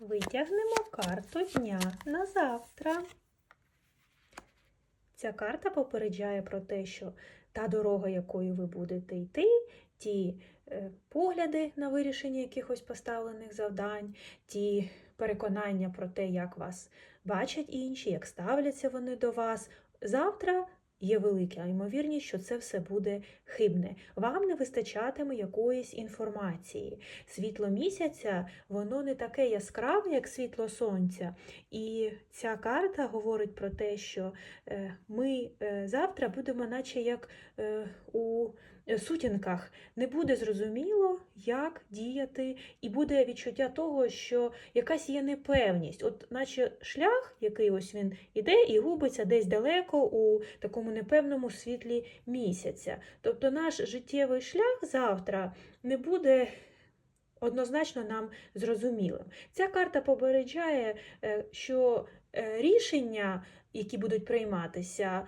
Витягнемо карту дня на завтра. Ця карта попереджає про те, що та дорога, якою ви будете йти, ті е, погляди на вирішення якихось поставлених завдань, ті переконання про те, як вас бачать інші, як ставляться вони до вас. Завтра є велика ймовірність, що це все буде хибне. Вам не вистачатиме якоїсь інформації. Світло місяця, воно не таке яскраве, як світло сонця. І ця карта говорить про те, що е, ми е, завтра будемо, наче як е, у сутінках. Не буде зрозуміло, як діяти, і буде відчуття того, що якась є непевність. От наче шлях, який ось він іде і губиться десь далеко у такому непевному світлі місяця. Тобто наш життєвий шлях завтра не буде однозначно нам зрозумілим. Ця карта попереджає, е, що е, рішення, які будуть прийматися,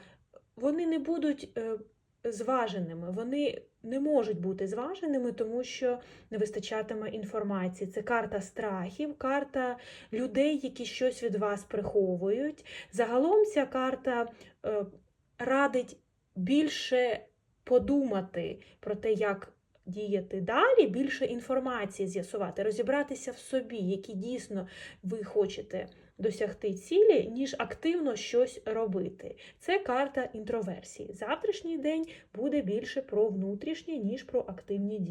вони не будуть е, зваженими, вони не можуть бути зваженими, тому що не вистачатиме інформації. Це карта страхів, карта людей, які щось від вас приховують. Загалом ця карта радить більше подумати про те, як діяти далі, більше інформації з'ясувати, розібратися в собі, які дійсно ви хочете досягти цілі, ніж активно щось робити. Це карта інтроверсії. Завтрашній день буде більше про внутрішнє, ніж про активні дії.